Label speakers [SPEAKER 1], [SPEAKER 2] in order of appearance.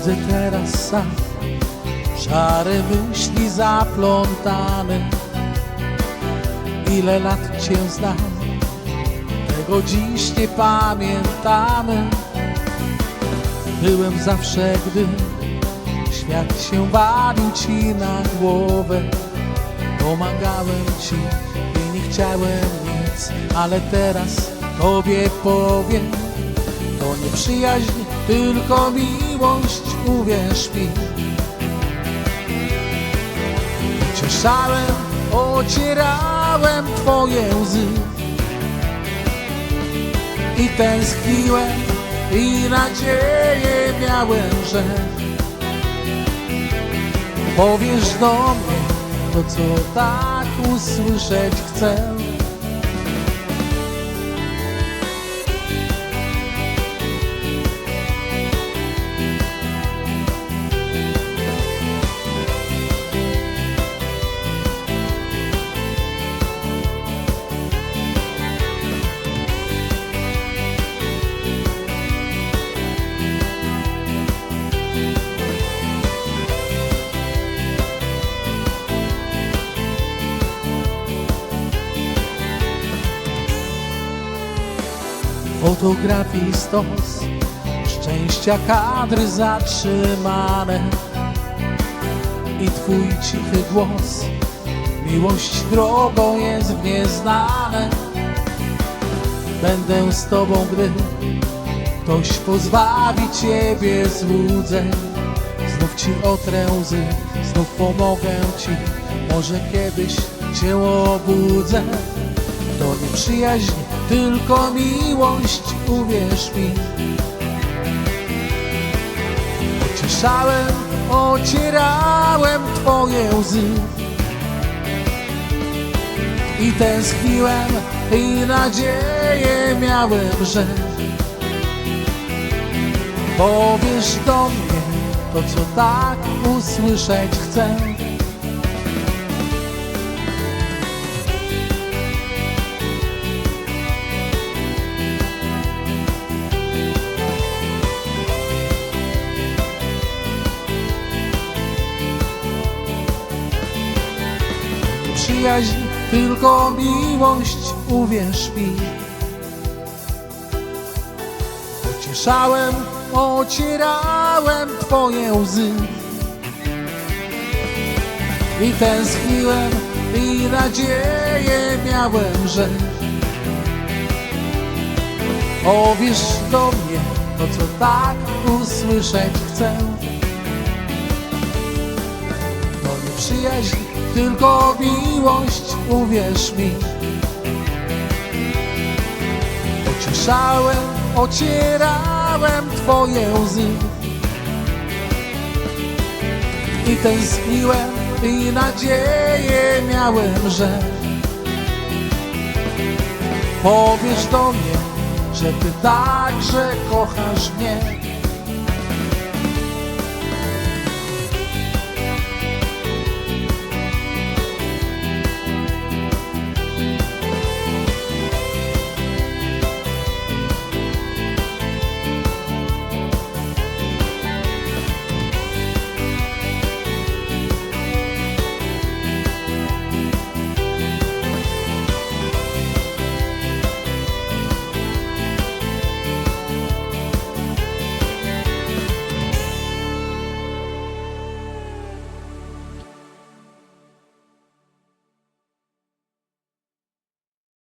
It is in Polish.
[SPEAKER 1] Siedzę teraz sam, szare myśli zaplątane. Ile lat cię znam, tego dziś nie pamiętamy. Byłem zawsze, gdy świat się walił ci na głowę. Pomagałem ci i nie chciałem nic, ale teraz tobie powiem. To nie przyjaźń, tylko miłość, uwierz mi. Cieszałem, ocierałem twoje łzy I tęskniłem i nadzieję miałem, że Powiesz do mnie to, co tak usłyszeć chcę Fotografii stos Szczęścia kadry zatrzymane. I twój cichy głos Miłość drogą jest w nieznane. Będę z tobą, gdy Ktoś pozbawi ciebie złudzeń. Znów ci otrę łzy Znów pomogę ci. Może kiedyś cię obudzę. To nie przyjaźń, tylko miłość, uwierz mi. Pocieszałem, ocierałem twoje łzy i tęskniłem i nadzieję miałem, że powiesz do mnie to, co tak usłyszeć chcę. Przyjaźń, tylko miłość, uwierz mi. Pocieszałem, ocierałem twoje łzy i tęskniłem i nadzieję miałem, że powiesz do mnie to, co tak usłyszeć chcę. To nie przyjaźń, tylko miłość, uwierz mi. Pocieszałem, ocierałem twoje łzy i tęskniłem i nadzieję miałem, że powiesz do mnie, że ty także kochasz mnie.